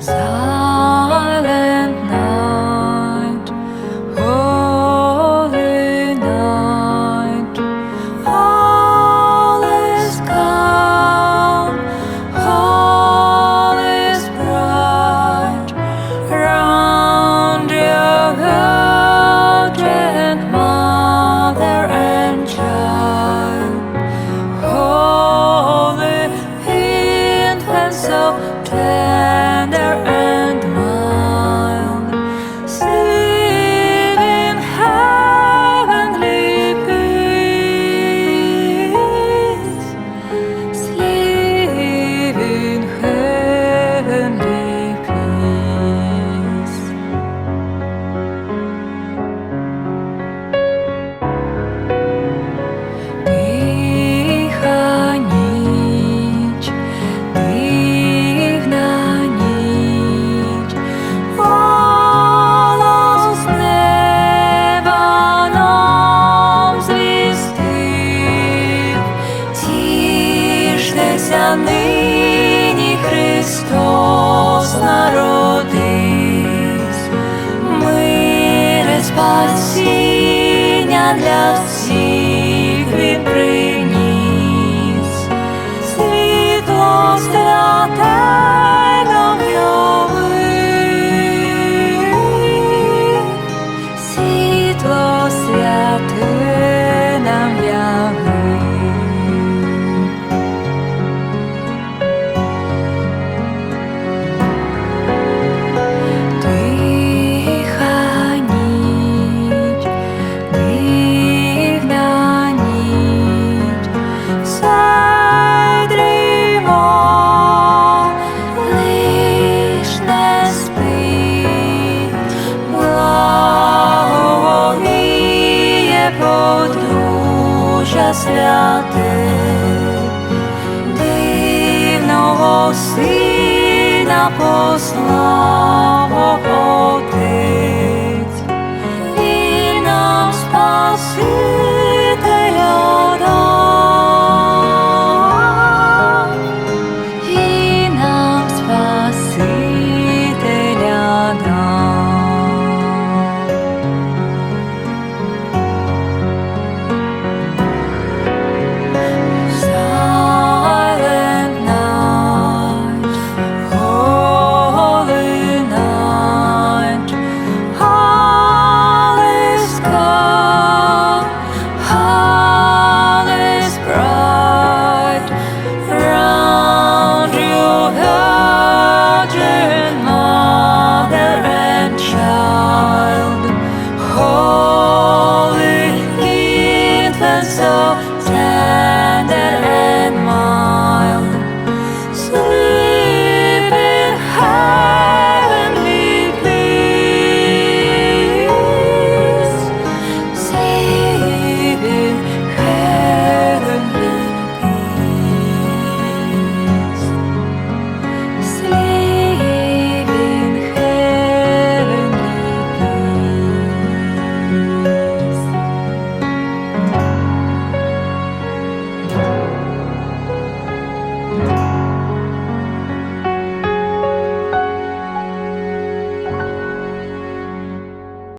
洒 спасіння для всіх подружжя святе, дивного сина послав